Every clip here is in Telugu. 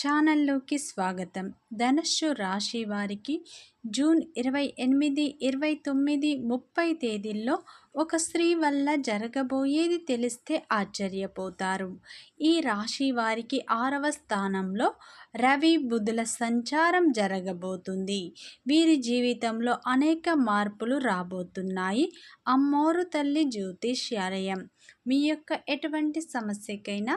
ఛానల్లోకి స్వాగతం. ధనుస్సు రాశి వారికి జూన్ ఇరవై ఎనిమిది ఇరవై తొమ్మిది ముప్పై తేదీల్లో ఒక స్త్రీ వల్ల జరగబోయేది తెలిస్తే ఆశ్చర్యపోతారు. ఈ రాశి వారికి ఆరవ స్థానంలో రవి బుధుల సంచారం జరగబోతుంది. వీరి జీవితంలో అనేక మార్పులు రాబోతున్నాయి. అమ్మోరు తల్లి జ్యోతిష్యాలయం. మీ యొక్క ఎటువంటి సమస్యకైనా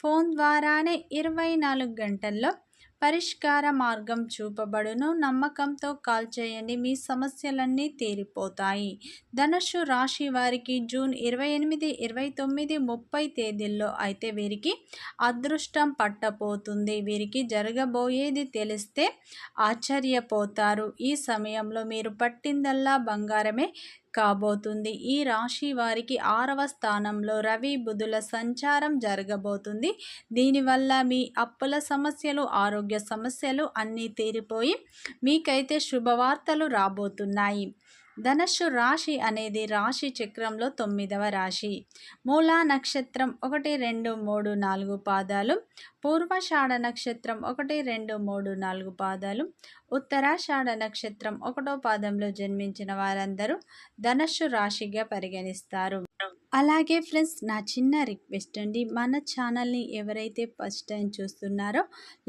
ఫోన్ ద్వారానే ఇరవై నాలుగు గంటల్లో పరిష్కార మార్గం చూపబడును. నమ్మకంతో కాల్ చేయండి. మీ సమస్యలన్నీ తీరిపోతాయి. ధనుషు రాశి వారికి జూన్ ఇరవై ఎనిమిది ఇరవై తొమ్మిది ముప్పై తేదీల్లో అయితే వీరికి అదృష్టం పట్టపోతుంది వీరికి జరగబోయేది తెలిస్తే ఆశ్చర్యపోతారు. ఈ సమయంలో మీరు పట్టిందల్లా బంగారమే కాబోతుంది. ఈ రాశి వారికి ఆరవ స్థానంలో రవి బుధుల సంచారం జరగబోతుంది. దీనివల్ల మీ అప్పుల సమస్యలు ఆరోగ్య సమస్యలు అన్నీ తీరిపోయి మీకైతే శుభవార్తలు రాబోతున్నాయి. ధనస్సు రాశి అనేది రాశి చక్రంలో తొమ్మిదవ రాశి. మూలా నక్షత్రం ఒకటి రెండు మూడు నాలుగు పాదాలు. పూర్వషాఢ నక్షత్రం ఒకటి రెండు మూడు నాలుగు పాదాలు. ఉత్తరాషాఢ నక్షత్రం ఒకటో పాదంలో జన్మించిన వారందరూ ధనస్సు రాశిగా పరిగణిస్తారు. అలాగే ఫ్రెండ్స్ నా చిన్న రిక్వెస్ట్ అండి. మన ఛానల్ని ఎవరైతే ఫస్ట్ టైం చూస్తున్నారో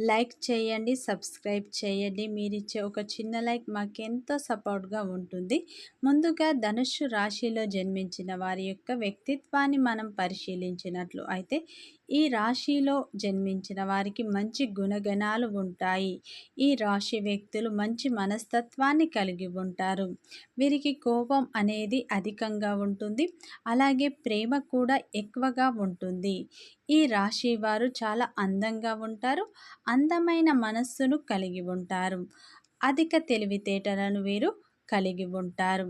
లైక్ చేయండి సబ్స్క్రైబ్ చేయండి. మీరు ఇచ్చే ఒక చిన్న లైక్ మాకెంతో సపోర్ట్గా ఉంటుంది. ముందుగా ధనుషు రాశిలో జన్మించిన వారి యొక్క వ్యక్తిత్వాన్ని మనం పరిశీలించినట్లు అయితే ఈ రాశిలో జన్మించిన వారికి మంచి గుణగణాలు ఉంటాయి. ఈ రాశి వ్యక్తులు మంచి మనస్తత్వాన్ని కలిగి ఉంటారు. వీరికి కోపం అనేది అధికంగా ఉంటుంది. అలాగే ప్రేమ కూడా ఎక్కువగా ఉంటుంది. ఈ రాశి వారు చాలా అందంగా ఉంటారు. అందమైన మనస్సును కలిగి ఉంటారు. అధిక తెలివితేటలను వీరు కలిగి ఉంటారు.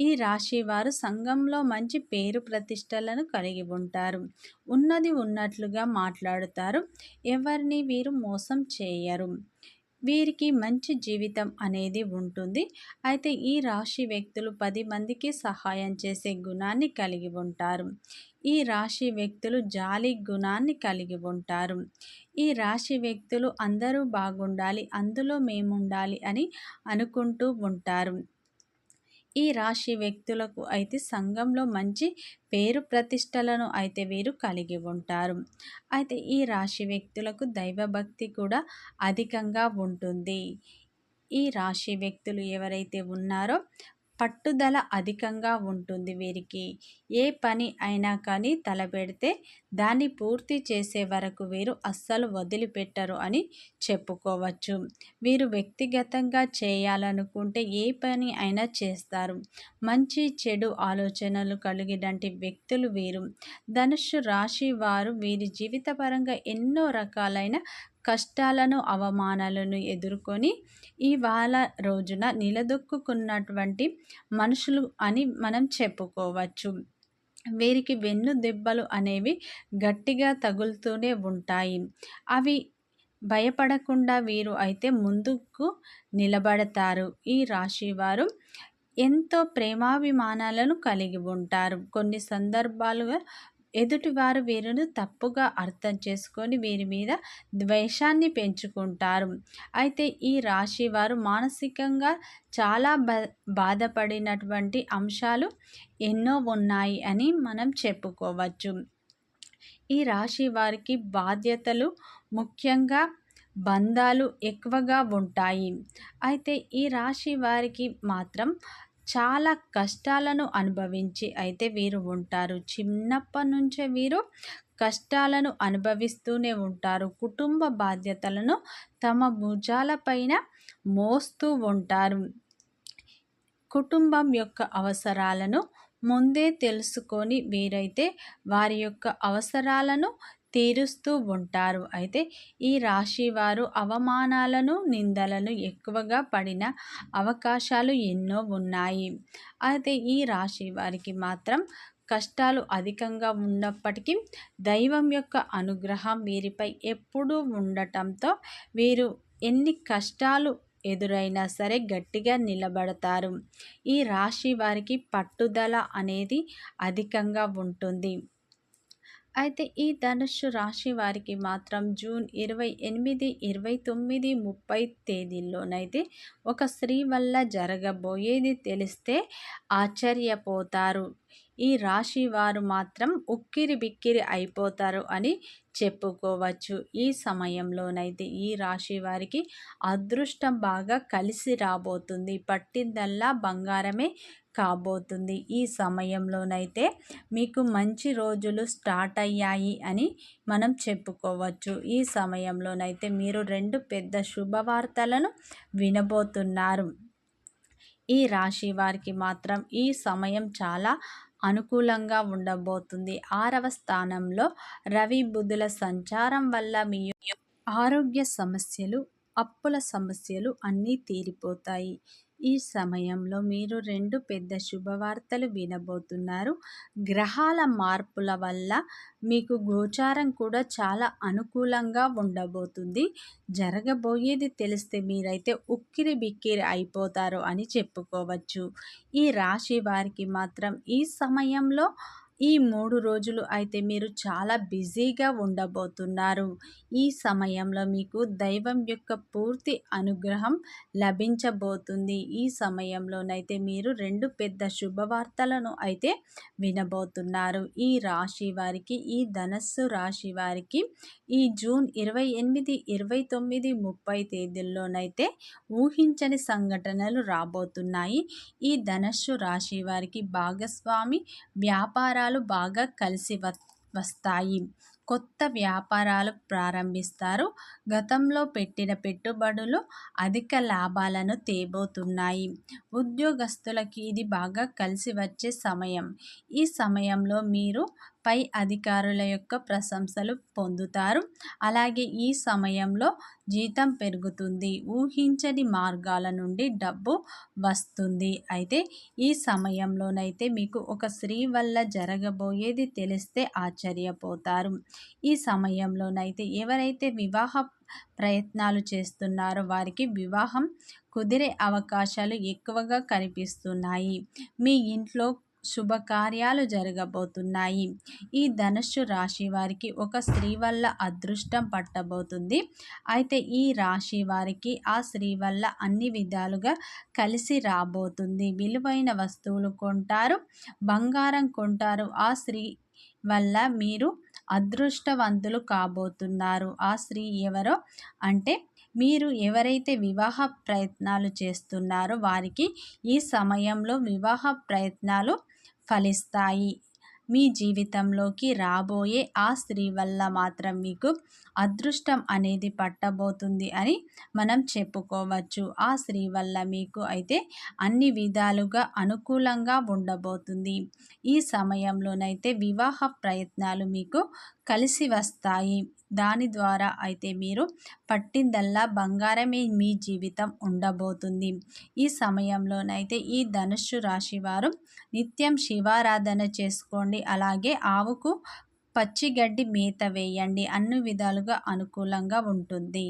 ఈ రాశి వారు సంఘంలో మంచి పేరు ప్రతిష్టలను కలిగి ఉంటారు. ఉన్నది ఉన్నట్లుగా మాట్లాడుతారు. ఎవరిని వీరు మోసం చేయరు. వీరికి మంచి జీవితం అనేది ఉంటుంది. అయితే ఈ రాశి వ్యక్తులు పది మందికి సహాయం చేసే గుణాన్ని కలిగి ఉంటారు. ఈ రాశి వ్యక్తులు జాలి గుణాన్ని కలిగి ఉంటారు. ఈ రాశి వ్యక్తులు అందరూ బాగుండాలి అందులో మేముండాలి అని అనుకుంటూ ఉంటారు. ఈ రాశి వ్యక్తులకు అయితే సంఘంలో మంచి పేరు ప్రతిష్టలను అయితే వీరు కలిగి ఉంటారు. అయితే ఈ రాశి వ్యక్తులకు దైవభక్తి కూడా అధికంగా ఉంటుంది. ఈ రాశి వ్యక్తులు ఎవరైతే ఉన్నారో పట్టుదల అధికంగా ఉంటుంది వీరికి. ఏ పని అయినా కానీ తలపెడితే దాన్ని పూర్తి చేసే వరకు వీరు అస్సలు వదిలిపెట్టరు అని చెప్పుకోవచ్చు. వీరు వ్యక్తిగతంగా చేయాలనుకుంటే ఏ పని అయినా చేస్తారు. మంచి చెడు ఆలోచనలు కలిగినటువంటి వ్యక్తులు వీరు. ధనుషు రాశి వారు వీరి జీవితపరంగా ఎన్నో రకాలైన కష్టాలను అవమానాలను ఎదుర్కొని ఇవాళ రోజున నిలదొక్కున్నటువంటి మనుషులు అని మనం చెప్పుకోవచ్చు. వీరికి వెన్ను దెబ్బలు అనేవి గట్టిగా తగులుతూనే ఉంటాయి. అవి భయపడకుండా వీరు అయితే ముందుకు నిలబడతారు. ఈ రాశి వారు ఎంతో ప్రేమాభిమానాలను కలిగి ఉంటారు. కొన్ని సందర్భాలుగా ఎదుటివారు వీరిని తప్పుగా అర్థం చేసుకొని వీరి మీద ద్వేషాన్ని పెంచుకుంటారు. అయితే ఈ రాశి వారు మానసికంగా చాలా బాధపడినటువంటి అంశాలు ఎన్నో ఉన్నాయి అని మనం చెప్పుకోవచ్చు. ఈ రాశి వారికి బాధ్యతలు ముఖ్యంగా బంధాలు ఎక్కువగా ఉంటాయి. అయితే ఈ రాశి వారికి మాత్రం చాలా కష్టాలను అనుభవించి అయితే వీరు ఉంటారు. చిన్నప్పటి నుంచే వీరు కష్టాలను అనుభవిస్తూనే ఉంటారు. కుటుంబ బాధ్యతలను తమ భుజాలపైన మోస్తూ ఉంటారు. కుటుంబం యొక్క అవసరాలను ముందే తెలుసుకొని వీరైతే వారి యొక్క అవసరాలను తీరుస్తూ ఉంటారు. అయితే ఈ రాశి వారు అవమానాలను నిందలను ఎక్కువగా పడిన అవకాశాలు ఎన్నో ఉన్నాయి. అయితే ఈ రాశి వారికి మాత్రం కష్టాలు అధికంగా ఉన్నప్పటికీ దైవం యొక్క అనుగ్రహం వీరిపై ఎప్పుడూ ఉండటంతో వీరు ఎన్ని కష్టాలు ఎదురైనా సరే గట్టిగా నిలబడతారు. ఈ రాశి వారికి పట్టుదల అనేది అధికంగా ఉంటుంది. అయితే ఈ ధనుస్సు రాశి వారికి మాత్రం జూన్ ఇరవై ఎనిమిది ఇరవై తొమ్మిది ముప్పై తేదీల్లోనైతే ఒక స్త్రీ వల్ల జరగబోయేది తెలిస్తే ఆశ్చర్యపోతారు. ఈ రాశి వారు మాత్రం ఉక్కిరి బిక్కిరి అయిపోతారు అని చెప్పుకోవచ్చు. ఈ సమయంలోనైతే ఈ రాశి వారికి అదృష్టం బాగా కలిసి రాబోతుంది. పట్టిందల్లా బంగారమే కాబోతుంది. ఈ సమయంలోనైతే మీకు మంచి రోజులు స్టార్ట్ అయ్యాయి అని మనం చెప్పుకోవచ్చు. ఈ సమయంలోనైతే మీరు రెండు పెద్ద శుభవార్తలను వినబోతున్నారు. ఈ రాశి వారికి మాత్రం ఈ సమయం చాలా అనుకూలంగా ఉండబోతుంది. ఆరవ స్థానంలో రవి బుధుల సంచారం వల్ల మీ ఆరోగ్య సమస్యలు అప్పుల సమస్యలు అన్నీ తీరిపోతాయి. ఈ సమయంలో మీరు రెండు పెద్ద శుభవార్తలు వినబోతున్నారు. గ్రహాల మార్పుల వల్ల మీకు గోచారం కూడా చాలా అనుకూలంగా ఉండబోతుంది. జరగబోయేది తెలిస్తే మీరైతే ఉక్కిరి బిక్కిరి అయిపోతారు అని చెప్పుకోవచ్చు. ఈ రాశి వారికి మాత్రం ఈ సమయంలో ఈ మూడు రోజులు అయితే మీరు చాలా బిజీగా ఉండబోతున్నారు. ఈ సమయంలో మీకు దైవం యొక్క పూర్తి అనుగ్రహం లభించబోతుంది. ఈ సమయంలోనైతే మీరు రెండు పెద్ద శుభవార్తలను అయితే వినబోతున్నారు. ఈ రాశి వారికి ఈ ధనస్సు రాశి వారికి ఈ జూన్ ఇరవై ఎనిమిది ఇరవై తొమ్మిది ముప్పై తేదీల్లోనైతే ఊహించని సంఘటనలు రాబోతున్నాయి. ఈ ధనస్సు రాశి వారికి భాగస్వామి వ్యాపారాలు బాగా కలిసి వస్తాయి. కొత్త వ్యాపారాలు ప్రారంభిస్తారు. గతంలో పెట్టిన పెట్టుబడులు అధిక లాభాలను తేబోతున్నాయి. ఉద్యోగస్తులకి ఇది బాగా కలిసి వచ్చే సమయం. ఈ సమయంలో మీరు పై అధికారుల యొక్క ప్రశంసలు పొందుతారు. అలాగే ఈ సమయంలో జీతం పెరుగుతుంది. ఊహించని మార్గాల నుండి డబ్బు వస్తుంది. అయితే ఈ సమయంలోనైతే మీకు ఒక స్త్రీ వల్ల జరగబోయేది తెలిస్తే ఆశ్చర్యపోతారు. ఈ సమయంలోనైతే ఎవరైతే వివాహ ప్రయత్నాలు చేస్తున్నారో వారికి వివాహం కుదిరే అవకాశాలు ఎక్కువగా కనిపిస్తున్నాయి. మీ ఇంట్లో శుభకార్యాలు జరగబోతున్నాయి. ఈ ధనుస్సు రాశి వారికి ఒక స్త్రీ వల్ల అదృష్టం పట్టబోతుంది. అయితే ఈ రాశి వారికి ఆ స్త్రీ వల్ల అన్ని విధాలుగా కలిసి రాబోతుంది. విలువైన వస్తువులు కొంటారు బంగారం కొంటారు. ఆ స్త్రీ వల్ల మీరు అదృష్టవంతులు కాబోతున్నారు. ఆ స్త్రీ ఎవరో అంటే మీరు ఎవరైతే వివాహ ప్రయత్నాలు చేస్తున్నారో వారికి ఈ సమయంలో వివాహ ప్రయత్నాలు ఫలిస్తాయి. మీ జీవితంలోకి రాబోయే ఆ స్త్రీ వల్ల మాత్రం మీకు అదృష్టం అనేది పట్టబోతుంది అని మనం చెప్పుకోవచ్చు. ఆ స్త్రీ వల్ల మీకు అయితే అన్ని విధాలుగా అనుకూలంగా ఉండబోతుంది. ఈ సమయంలోనైతే వివాహ ప్రయత్నాలు మీకు కలిసి వస్తాయి. దాని ద్వారా అయితే మీరు పట్టిందల్లా బంగారమే మీ జీవితం ఉండబోతుంది. ఈ సమయంలోనైతే ఈ ధనుస్సు రాశి వారు నిత్యం శివారాధన చేసుకోండి. అలాగే ఆవుకు పచ్చిగడ్డి మేత వేయండి. అన్ని విధాలుగా అనుకూలంగా ఉంటుంది.